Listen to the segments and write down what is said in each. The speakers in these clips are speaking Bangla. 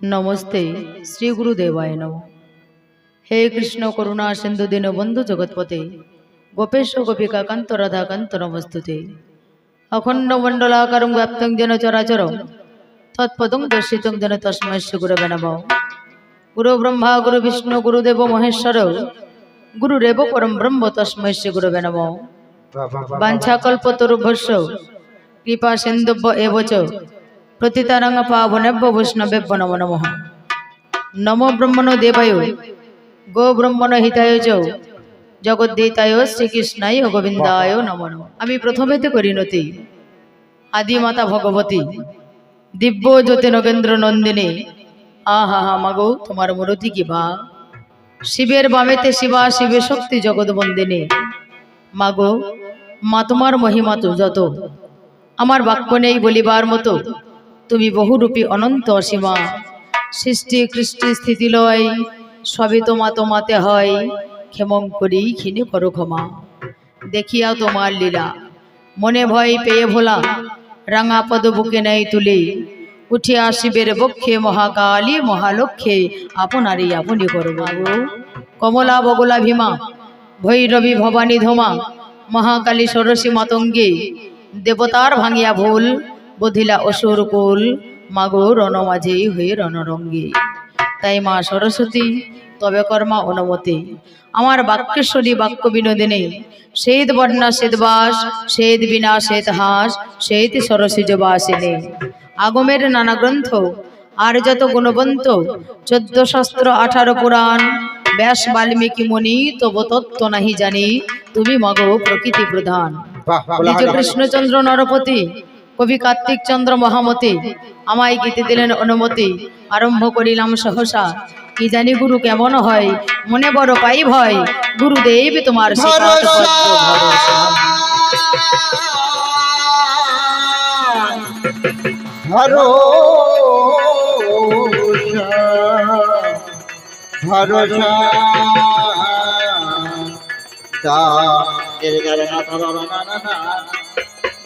নমস্তে শ্রী গুরুদেবায় নম। হে কৃষ্ণ করুণা সিন্ধু দীন বন্ধু জগৎপতে গোপেশ গোপিকা কান্ত রাধা কান্ত নমস্তুতে। অখণ্ড মণ্ডলাকারং ব্যাপ্তং যেন চরাচর তৎপদং দর্শিতং যেন তস্মৈ শ্রী গুরবে নম। গুরু ব্রহ্মা গুরু বিষ্ণু গুরুদেব মহেশ্বর গুরুরেব পরম ব্রহ্ম তস্মৈ শ্রী গুরবে নম বাঞ্ছাকল্পতরুভস্য কৃপা সিন্ধুভ্য এব চ। প্রতিতারঙ্গ পাবনেভ্য বৈষ্ণবেভ্য নম নম। নম ব্রহ্মণ দেবায়। গো ব্রহ্মণ হিতায় চ জগদ্দিতায় শ্রীকৃষ্ণায় গোবিন্দায় নম নম। আমি প্রথমেতে করিনতি। আদি মাতা ভগবতী। দিব্য জ্যোতি নগেন্দ্র নন্দিনী। আহা, হা, মাগো, তোমার মূরতি কি বা? শিবের বামেতে শিবা, শিবে শক্তি জগৎবন্দিনী মাগো, মা তোমার মহিমা তো যত। আমার বাক্য নেই বলিবার মতো। তুমি বহুরূপী অনন্ত অসীমা। সৃষ্টি কৃষ্টি স্থিতিলয় সবই তোমা তোমাতে হয়, ক্ষেমং করি ক্ষীণে করো ক্ষমা। দেখিয়া তোমার লীলা, মনে ভয় পেয়ে ভোলা, রাঙা পদ বুকে নেই তুলে। উঠিয়া শিবের বক্ষে মহাকালী মহালক্ষ্যে আপনারই আপনি করব কমলা বগলা ভীমা ভৈরবী ভবানী ধোমা, মহাকালী ষোড়শী মাতঙ্গে, দেবতার ভাঙিয়া ভুল বধিলা অসুর কুল মাগো রণমাঝে হয়ে রণরঙ্গে। তাই মা সরস্বতী তবে কর্মা অনুমতি। আমার বাক্যেশ্বরী বাক্য বিনোদিনী শ্বেত বর্ণা শ্বেতবাস শ্বেত বিনা শ্বেত হাস শ্বেত সরস্বী বাসিনী আগমের নানা গ্রন্থ আর যত গুণবন্ত চোদ্দ শাস্ত্র আঠারো পুরাণ ব্যাস বাল্মীকি মুনি তব তত্ত্ব নাহি জানি তুমি মগো প্রকৃতি প্রধান। নিজ কৃষ্ণচন্দ্র নরপতি কবি কার্তিক চন্দ্র মহামতি, আমায় গীতে দিলেন অনুমতি। আরম্ভ করিলাম সহসা। কি জানি গুরু কেমন হয়, মনে বড় পাই ভয়। গুরুদেব তোমার। ভরসা।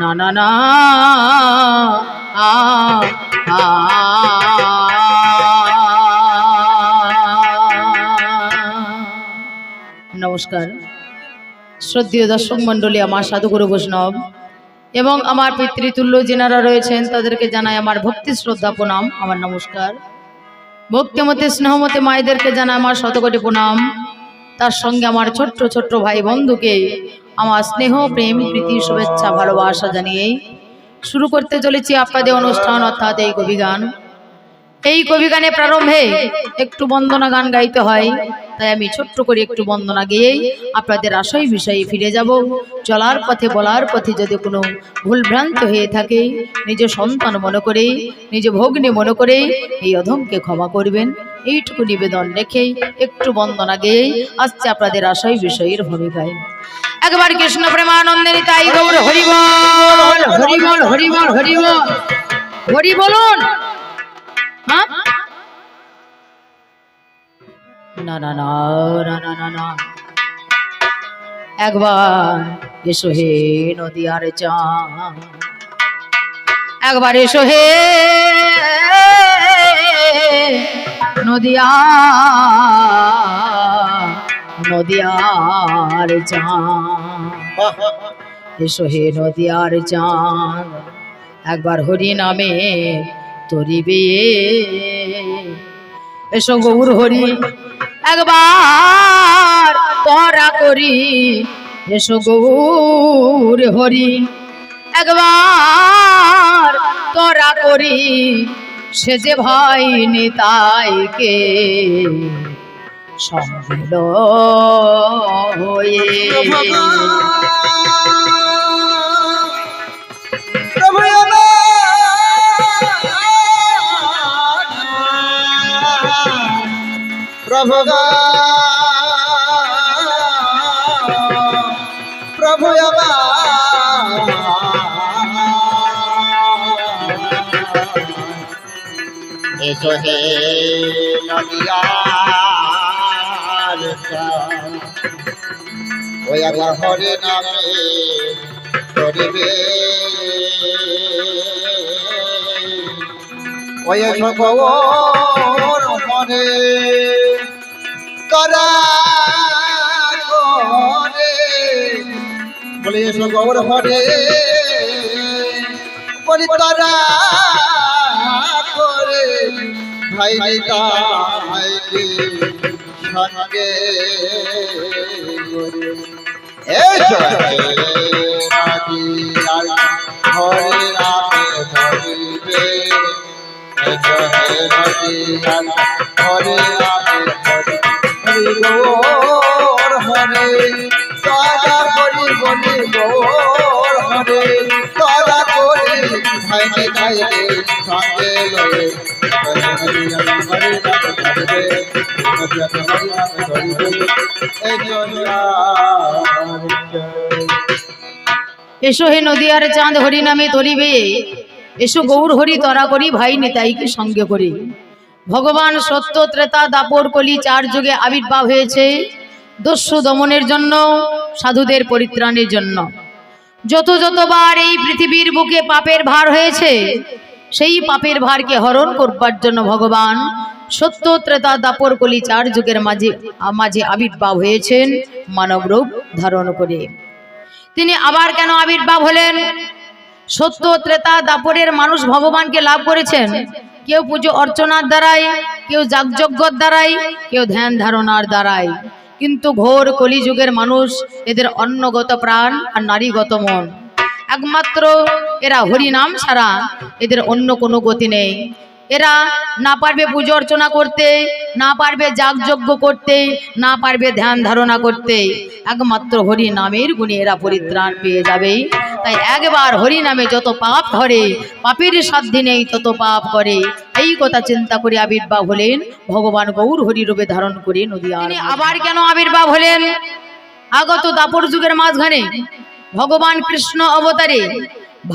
না না na নমস্কার। শ্রদ্ধীয় দর্শক মণ্ডলী, আমার সাধুগুরু বৈষ্ণব এবং আমার পিতৃতুল্য যেনারা রয়েছেন, তাদেরকে জানাই আমার ভক্তি শ্রদ্ধা প্রণাম, আমার নমস্কার। ভক্তিমতে স্নেহমতে মায়েদেরকে জানাই আমার শতকটি প্রণাম। তার সঙ্গে আমার ছোট্ট ছোট্ট ভাই বন্ধুকে আমার স্নেহ, প্রেম, প্রীতি, শুভেচ্ছা, ভালোবাসা জানিয়েই শুরু করতে চলেছি আপনাদের অনুষ্ঠান, অর্থাৎ এই কবিগান। এই কবিগানে প্রারম্ভে একটু বন্দনা গান গাইতে হয় তাই আমি ছোট্ট করে একটু বন্দনা গেয়েই আপনাদের আশয় বিষয়ে ফিরে যাব। চলার পথে বলার পথে যদি কোনো ভুলভ্রান্ত হয়ে থাকে নিজ সন্তান মনে করে নিজ ভগ্নী মনে করে এই অধমকে ক্ষমা করবেন। এইটুকু নিবেদন রেখেই একটু বন্দনা গেয়েই আসছে আপনাদের আশয় বিষয়ের ভূমিকায়। একবার কৃষ্ণ প্রেমানন্দিনী তাই গৌর হরিবল হরিবল হরিবল হরিবল হরি বলুন। না না না না না না না। একবার এসো হে নদিয়ার চাঁদ। একবার এসো হে নদিয়া নদিয়ার চাঁদ। এসো হে নদিয়ার চাঁদ। একবার হরি নামে তরিবে। এসো গৌর হরি একবার তোরা করি। এসো গৌর হরি একবার তোরা করি। সে যে ভাই নিতাইকে সঙ্গিল হয়ে? প্রভু প্রভু এসো হে নদিয়ার ওই আল্লাহ হরে নামে করিবে। ওই সকর মনে করা করে বলে সকর হরে বলি তারা করে ভাই ভাইকে সঙ্গে এসো হে নদিয়ার হরে রামে ধরিবে এসো ধরিবে এসো হে নদিয়ার চাঁদ হরি নামে তরিবে। এসো গৌর হরি তরা করি, ভাই নেতাইকে সঙ্গে করি। ভগবান সত্য ত্রেতা দাপর কলি চার যুগে আবির্ভাব হয়েছে। দস্যু দমনের জন্য, সাধুদের পরিত্রাণের জন্য। যত যতবার এই পৃথিবীর বুকে পাপের ভার হয়েছে, সেই পাপের ভারকে হরণ করবার জন্য ভগবান সত্য ত্রেতা দাপর কলি চার যুগের মাঝে মাঝে আবির্ভাব হয়েছেন, মানব রূপ ধারণ করে। তিনি আবার কেন আবির্ভাব হলেন? সত্য ত্রেতা দাপরের মানুষ ভগবানকে লাভ করেছেন? কেউ পুজো অর্চনার দ্বারাই, কেউ যাগযজ্ঞর দ্বারাই, কেউ ধ্যান ধারণার দ্বারাই। কিন্তু ঘোর কলিযুগের মানুষ এদের অন্নগত প্রাণ আর নারীগত মন। একমাত্র এরা হরি নাম ছাড়া এদের অন্য কোনো গতি নেই। এরা না পারবে পুজো অর্চনা করতে, না পারবে যাগযজ্ঞ করতে, না পারবে ধ্যান ধারণা করতে। একমাত্র হরি নামের গুণে এরা পরিত্রাণ পেয়ে যাবে। তাই একবার হরি নামে যত পাপ ধরে পাপের সাধ্যে নেই তত পাপ করে। এই কথা চিন্তা করে আবির্ভাব হলেন ভগবান গৌর হরি রূপে ধারণ করে নদী আবার কেন আবির্ভাব হলেন? আগত দাপর যুগের মাঝখানে ভগবান কৃষ্ণ অবতারে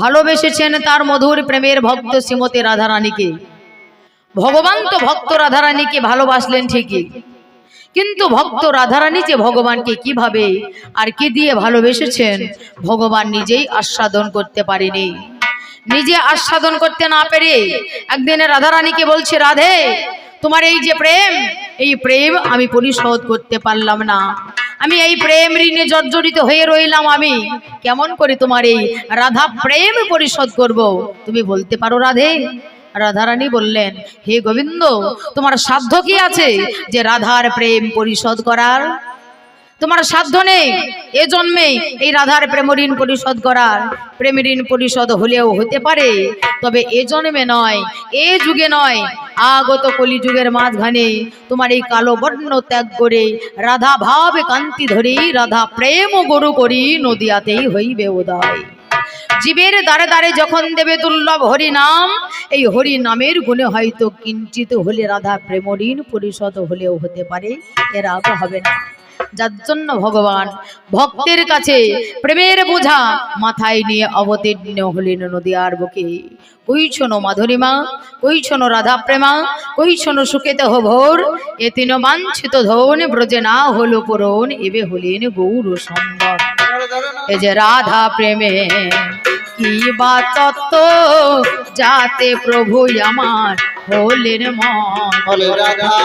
ভালোবেসেছেন তার মধুর প্রেমের ভক্ত শ্রীমতী রাধারানীকে। ভগবান তো ভক্ত রাধারানীকে ভালোবাসলেন ঠিকই। কিন্তু ভক্ত রাধারানী যে ভগবানকে কীভাবে আর কি দিয়ে ভালোবেসেছেন, ভগবান নিজেই আস্বাদন করতে পারেনি। নিজে আস্বাদন করতে না পেরে একদিনে রাধারানীকে বলছে, রাধে, তোমার এই যে প্রেম, এই প্রেম আমি পরিশোধ করতে পারলাম না। আমি এই প্রেম ঋণে জর্জরিত হয়ে রইলাম আমি। কেমন করে তোমার এই রাধা প্রেম পরিশোধ করব? তুমি বলতে পারো, রাধে রাধারানী বললেন, হে গোবিন্দ, তোমার সাধ্য কি আছে যে রাধার প্রেম পরিশোধ করার? তোমার সাধ্য নেই, এ জন্মে এই রাধার প্রেম ঋণ পরিশোধ করার। প্রেম ঋণ পরিশোধ হলেও হতে পারে, তবে এ জন্মে নয়, এ যুগে নয়। আগত কলি যুগের মাঝখানে তোমার এই কালো বর্ণ ত্যাগ করে রাধা ভাব কান্তি ধরি রাধা প্রেম গরু করি নদিয়াতেই হইবে উদয়। জীবের দ্বারে দ্বারে যখন দেবে দুর্লভ হরি নাম এই হরি নামের গুণে হয়তো কিঞ্চিত হলে রাধা প্রেমঋণ পরিশোধ হলেও হতে পারে এর হবে না। যার জন্য ভগবান ভক্তের কাছে প্রেমের বোঝা মাথায় নিয়ে অবতীর্ণ হলেন নদিয়ার বুকে। কইছন মাধুরীমা কইছন রাধা প্রেমা কইছন সুকেত ভোর, এ তিন বাঞ্ছিত ধন ব্রজে না হলো পূরণ, এবে হলেন গৌর সুন্দর এ যে রাধা প্রেমে কি বা তত্ত্ব? যাতে প্রভু আমার হলেন মন। রাধা।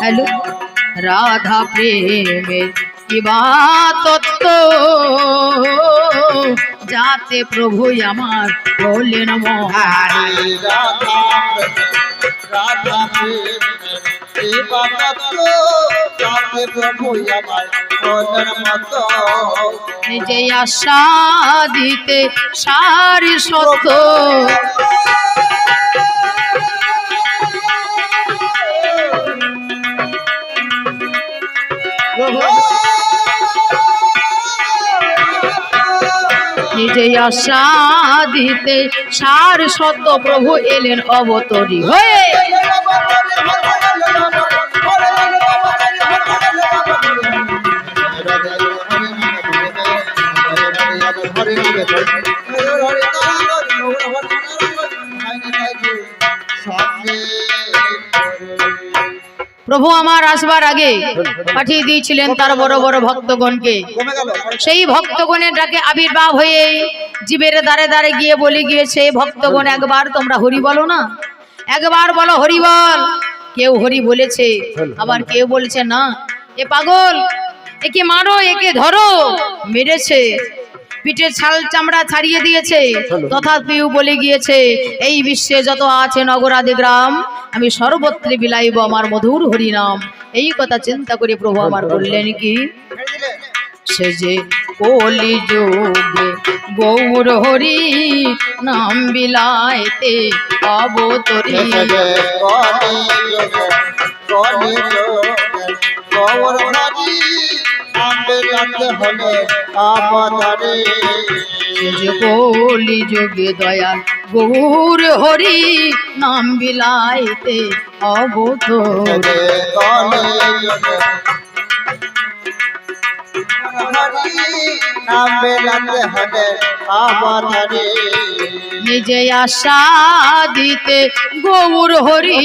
হ্যালো রাধা প্রেমের কিবা তত্ত্ব? যাতে প্রভু আমার বললেন মহারি নিজে আশা দিতে সারি সত্য। নিজে আশা দিতে সার সত্য প্রভু এলেন অবতরী। হয়ে! প্রভু আমার আসবার আগে পাঠিয়ে দিয়েছিলেন তার বড় বড় ভক্তগণকে। সেই ভক্তগণের ডাকে আবির্ভাব হয়ে জীবের দ্বারে দ্বারে গিয়ে বলে গিয়েছে ভক্তগণ, একবার তোমরা হরি বলো না? একবার বলো হরি বল। কেউ হরি বলেছে, আবার কেউ বলছে, না, এ পাগল, একে মারো, একে ধরো। মেরেছে। পিঠের ছাল চামড়া ছাড়িয়ে দিয়েছে। তথাপিও বলে গিয়েছে এই বিশ্বে যত আছে নগরাদি গ্রাম আমি সর্বত্রে বিলাইব আমার মধুর হরিনাম। এই কথা চিন্তা করে প্রভু আমার বললেন কি সে যে কলি যোগে গৌর হরি নাম বিলাইতে অবতরী আমাদের। সে যে কলি যোগে দয়াল গৌর হরি নাম বিলাইতে অবতরী আমাদের। নিজে আশা দিতে গৌর হরি।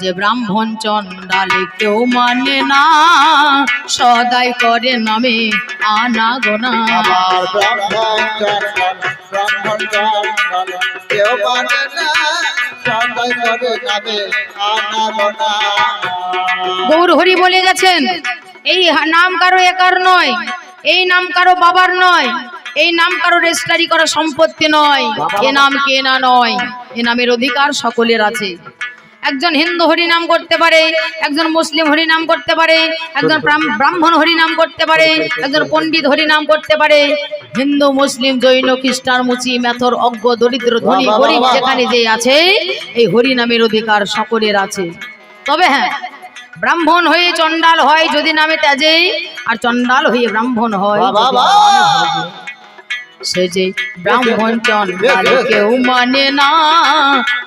যে ব্রাহ্মণ চন্ডালে কেউ মানে না সদাই করে নামে আনা গোনা কেউ মানে না সদাই করে আনা গৌর হরি বলে গেছেন এই নাম কারও একার নয়। এই নাম কারও বাবার নয়। এই নাম কারও রেজিস্ট্রারি করা সম্পত্তি নয়। এ নাম কে না নয়। এ নামের অধিকার সকলের আছে। একজন হিন্দু হরি নাম করতে পারে একজন মুসলিম হরি নাম করতে পারে একজন ব্রাহ্মণ হরি নাম করতে পারে একজন পণ্ডিত হরি নাম করতে পারে। হিন্দু মুসলিম জৈন খ্রিস্টান মুচি মেথর অজ্ঞ দরিদ্র ধনী গরিব যেখানে যে আছে এই হরি নামের অধিকার সকলের আছে। তবে হ্যাঁ ব্রাহ্মণ হয়ে চণ্ডাল হয় যদি নামে ত্যাজে আর চণ্ডাল হয়ে ব্রাহ্মণ হয়। সে যে ব্রাহ্মণ চণ্ডাল কেউ মানে না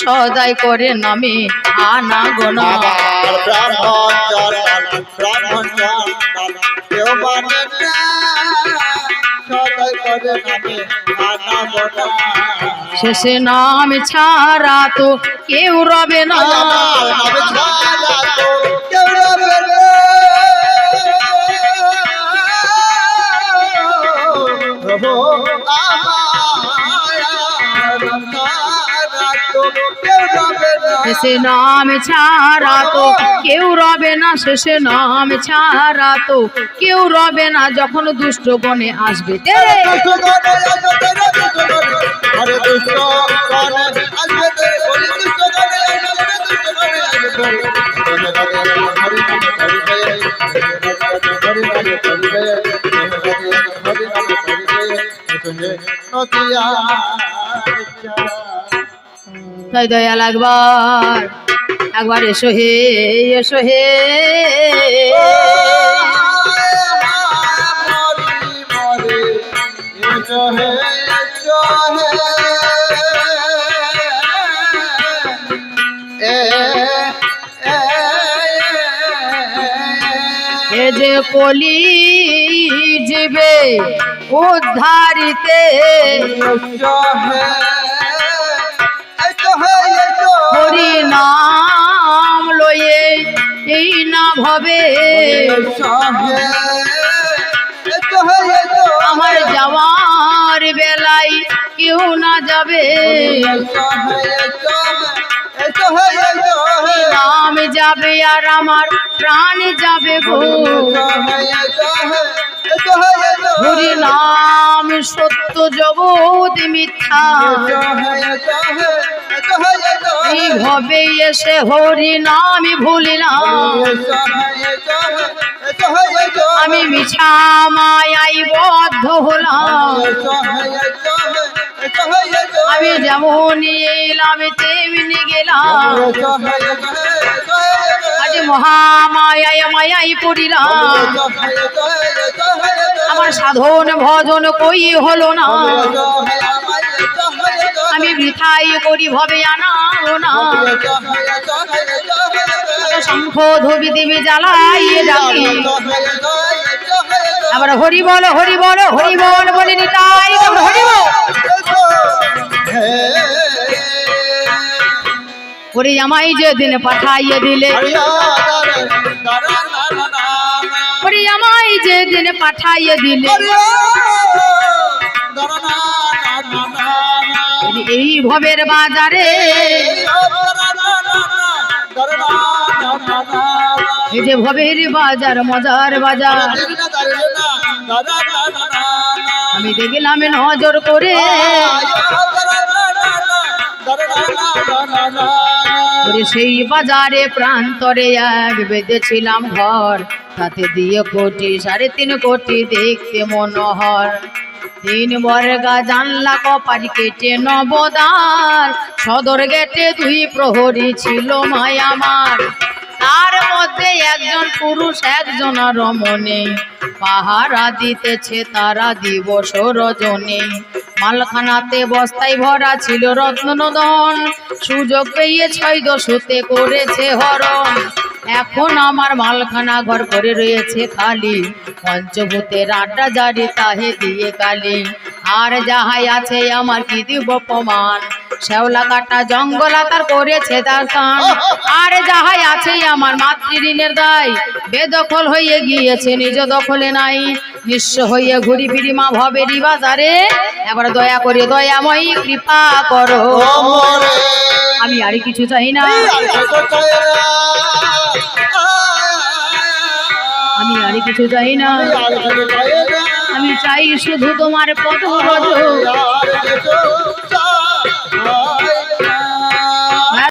সদাই করে নামে আনা গোনা। ব্রাহ্মণ কেউ মানে না সদাই করে নামে আনা গোনা। শেষে নাম ছাড়া তো কেউ রবে না। প্রভু শেষে নাম ছাড়া তো কেউ রবে না শেষে নাম ছাড়া তো কেউ রবে না যখন দুষ্ট বনে আসবে। গণে তাই দয়াল একবার একবার এসো হে এসো হে। এ যে পলি জীবে উদ্ধারিতে না ভাবে। আমার যাওয়ার বেলায় কেউ না যাবে। নাম যাবে আর আমার প্রাণ যাবে হরি নাম সত্য জগৎ মিথ্যা। ভবে এসে হরি নাম ভুলিলাম। আমি মিছা মায়াই বদ্ধ হলাম। আমি যেমন এলাম আজ মহামায়ায় মায়াই পড়িলাম। আমার সাধন ভজন কই হলো না? আমি বৃথাই করি ভবে আনাও না। জ্বালাইয়ে যাবি আবার হরি বল হরি বল হরি বল বলে নিতাই হরি বল ওরে আমায় যেদিন পাঠাইয়ে দিলে। ওরে আমায় যেদিন পাঠাইয়ে দিলে। এই ভবের বাজারে। এই যে ভবের বাজার, মজার বাজার। আমি দেখলাম নজর করে। সেই বাজারে প্রান্তরে এক বেঁধেছিলাম ঘর। তাতে দিয়ে কোটি, সাড়ে তিন কোটি দেখতে মনোহর। তিন বর্গা জানলা কপার কেটে নবদার সদর গেটে দুই প্রহরী ছিল মায় আমার তার মধ্যে একজন পুরুষ, একজন রমণী। পাহারা দিতেছে তারা দিবস রজনী। মালখানাতে বস্তায় ভরা ছিল রত্ননদন সুযোগ পেয়ে ছয় দশতে করেছে হরণ। এখন আমার মালখানা ঘর করে রয়েছে খালি। পঞ্চভূতের আড্ডা জারি তাহে দিয়ে কালি। আর যাহাই আছে আমার কি দিব অপমান শ্যাওলা কাটা জঙ্গলা তার করেছে তার কান আর যাহাই আছে আমার মাতৃঋণের দায়, বেদখল হয়ে গিয়েছে, নিজ দখলে নাই। নিঃস্ব হয়ে ঘুরি ফিরি মা ভবেরি বাজারে। এবার দয়া করে দয়াময়ী কৃপা করো। আমি আর কিছু চাই না। আমি আর কিছু চাই না। আমি চাই শুধু তোমার পদ। হয়